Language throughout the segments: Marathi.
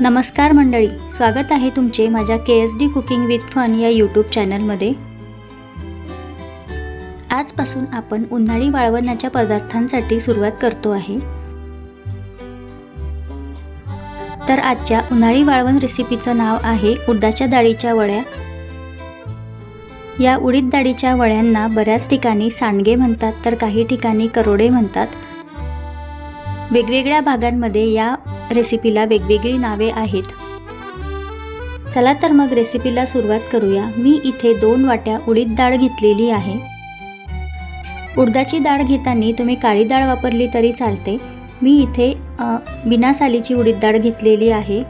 नमस्कार मंडळी स्वागत आहे तुमचे माझ्या K S D cooking with fun या यूट्यूब चॅनलमध्ये आजपासून आपण उन्हाळी वाळवण्याच्या पदार्थांसाठी सुरुवात करतो आहे. तर आजच्या उन्हाळी वाळवण रेसिपीचं नाव आहे उडदाच्या डाळीच्या वड्या. या उडीद डाळीच्या वड्यांना बऱ्याच ठिकाणी सांडगे म्हणतात तर काही ठिकाणी करोडे म्हणतात. वेगवेगळ्या भागांमध्ये या रेसिपीला वेगवेगळी नावे आहेत. चला तर मग रेसिपीला सुरुवात करूया. मी इथे दोन वाट्या उडीद डाळ घेतलेली आहे. उडदाची डाळ घेताना तुम्ही काळी डाळ वापरली तरी चालते. मी इथे बिना सालीची उडीद डाळ घेतलेली आहे.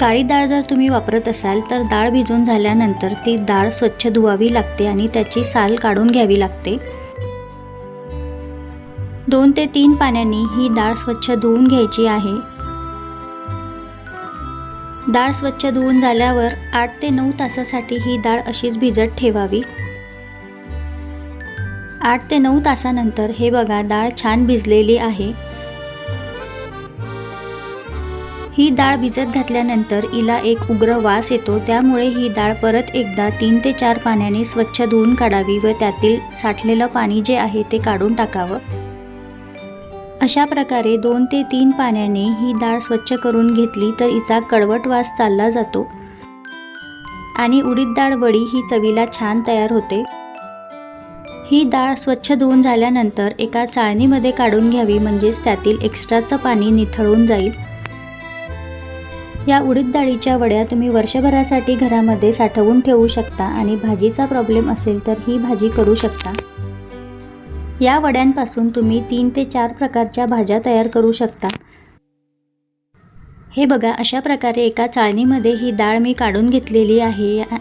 काळी डाळ जर तुम्ही वापरत असाल तर डाळ भिजून झाल्यानंतर ती डाळ स्वच्छ धुवावी लागते आणि त्याची साल काढून घ्यावी लागते. दोन ते तीन पाण्याने ही डाळ स्वच्छ धुवून घ्यायची आहे. डाळ स्वच्छ धुवून झाल्यावर आठ ते नऊ तासासाठी ही डाळ अशीच भिजत ठेवावी. आठ ते नऊ तासानंतर हे बघा डाळ छान भिजलेली आहे. ही डाळ भिजत घातल्यानंतर हिला एक उग्र वास येतो त्यामुळे ही डाळ परत एकदा तीन ते चार पाण्याने स्वच्छ धुवून काढावी व त्यातील साठलेलं पाणी जे आहे ते काढून टाकावं. अशा प्रकारे दोन ते तीन पाण्याने ही डाळ स्वच्छ करून घेतली तर हिचा कडवट वास चालला जातो. आणि उडीद डाळ वडी ही चवीला छान तयार होते. ही डाळ स्वच्छ धुवून झाल्यानंतर एका चाळणीमध्ये काढून घ्यावी म्हणजेच त्यातील एक्स्ट्राचं पाणी निथळून जाईल. या उडीद डाळीच्या वड्या तुम्ही वर्षभरासाठी घरामध्ये साठवून ठेवू शकता आणि भाजीचा प्रॉब्लेम असेल तर ही भाजी करू शकता. या वड्यांपासून तुम्ही तीन ते चार प्रकारच्या भाज्या तयार करू शकता. हे बघा अशा प्रकारे एका चाळणीमध्ये ही डाळ मी काढून घेतलेली आहे. या-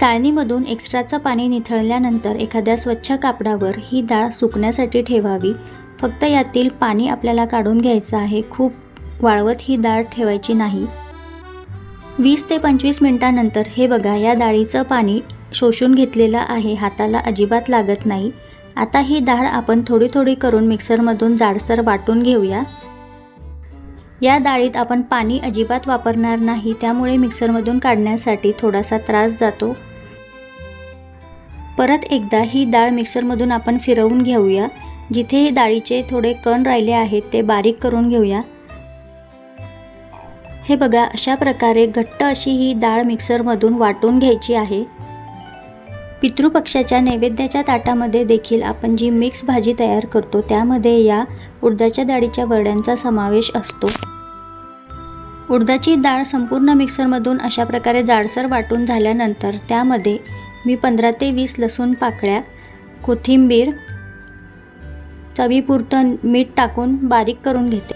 चाळणीमधून एक्स्ट्राचं पाणी निथळल्यानंतर एखाद्या स्वच्छ कापडावर ही डाळ सुकण्यासाठी ठेवावी. फक्त यातील पाणी आपल्याला काढून घ्यायचं आहे. खूप वाळवत ही डाळ ठेवायची नाही. वीस ते पंचवीस मिनटानंतर हे बघा या डाळीचं पाणी शोषून घेतलेलं आहे हाताला अजिबात लागत नाही. आता ही डाळ आपण थोडी थोडी करून मिक्सरमधून जाडसर वाटून घेऊया. या डाळीत आपण पाणी अजिबात वापरणार नाही त्यामुळे मिक्सरमधून काढण्यासाठी थोडासा त्रास जातो. परत एकदा ही डाळ मिक्सरमधून आपण फिरवून घेऊया. जिथे डाळीचे थोडे कण राहिले आहेत ते बारीक करून घेऊया. हे बघा अशा प्रकारे घट्ट अशी ही डाळ मिक्सरमधून वाटून घ्यायची आहे. पितृपक्षाच्या नैवेद्याच्या ताटामध्ये देखील आपण जी मिक्स भाजी तयार करतो त्यामध्ये या उडदाच्या डाळीच्या वरड्यांचा समावेश असतो. उडदाची डाळ संपूर्ण मिक्सरमधून अशा प्रकारे जाडसर वाटून झाल्यानंतर त्यामध्ये मी पंधरा ते वीस लसूण पाकळ्या कोथिंबीर चवीपुरतं मीठ टाकून बारीक करून घेते.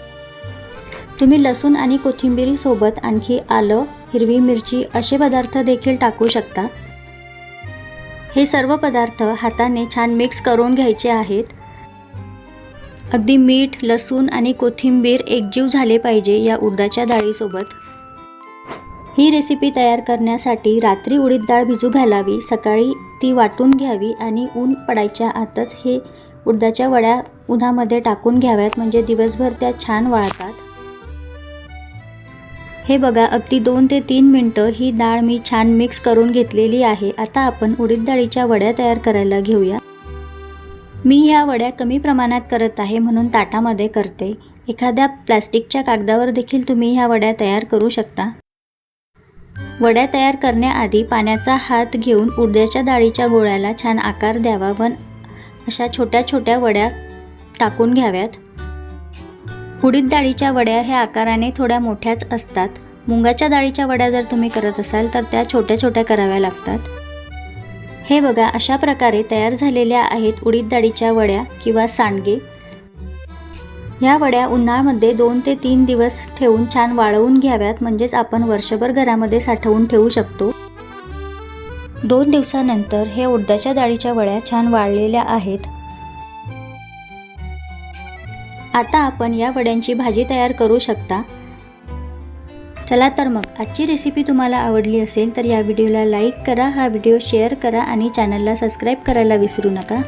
तुम्ही लसूण आणि कोथिंबीरीसोबत आणखी आलं हिरवी मिरची असे पदार्थ देखील टाकू शकता. हे सर्व पदार्थ हाताने छान मिक्स करून घ्यायचे आहेत. अगदी मीठ लसूण आणि कोथिंबीर एकजीव झाले पाहिजे या उडदाच्या डाळीसोबत. ही रेसिपी तयार करण्यासाठी रात्री उडीद डाळ भिजू घालावी सकाळी ती वाटून घ्यावी आणि ऊन पडायच्या आतच हे उडदाच्या वड्या उन्हामध्ये टाकून घ्याव्यात म्हणजे दिवसभर त्या छान वाळतात. हे बघा अगदी दोन ते तीन मिनटं ही डाळ मी छान मिक्स करून घेतलेली आहे. आता आपण उडीद डाळीच्या वड्या तयार करायला घेऊया. मी ह्या वड्या कमी प्रमाणात करत आहे म्हणून ताटामध्ये करते. एखाद्या प्लॅस्टिकच्या कागदावर देखील तुम्ही ह्या वड्या तयार करू शकता. वड्या तयार करण्याआधी पाण्याचा हात घेऊन उडद्याच्या डाळीच्या गोळ्याला छान आकार द्यावा व अशा छोट्या छोट्या वड्या टाकून घ्याव्यात. उडीद डाळीच्या वड्या ह्या आकाराने थोड्या मोठ्याच असतात. मुंगाच्या डाळीच्या वड्या जर तुम्ही करत असाल तर त्या छोट्या छोट्या कराव्या लागतात. हे बघा अशा प्रकारे तयार झालेल्या आहेत उडीद डाळीच्या वड्या किंवा सांडगे. ह्या वड्या उन्हाळ्यामध्ये दोन ते तीन दिवस ठेवून छान वाळवून घ्याव्यात म्हणजेच आपण वर्षभर घरामध्ये साठवून ठेवू शकतो. दोन दिवसानंतर हे उडदाच्या डाळीच्या वड्या छान वाळलेल्या आहेत. आता आपण या वड्यांची भाजी तयार करू शकता. चला तर मग आजची रेसिपी तुम्हाला आवडली असेल तर या व्हिडिओला लाईक करा हा व्हिडिओ शेअर करा आणि चॅनलला सबस्क्राईब करायला विसरू नका.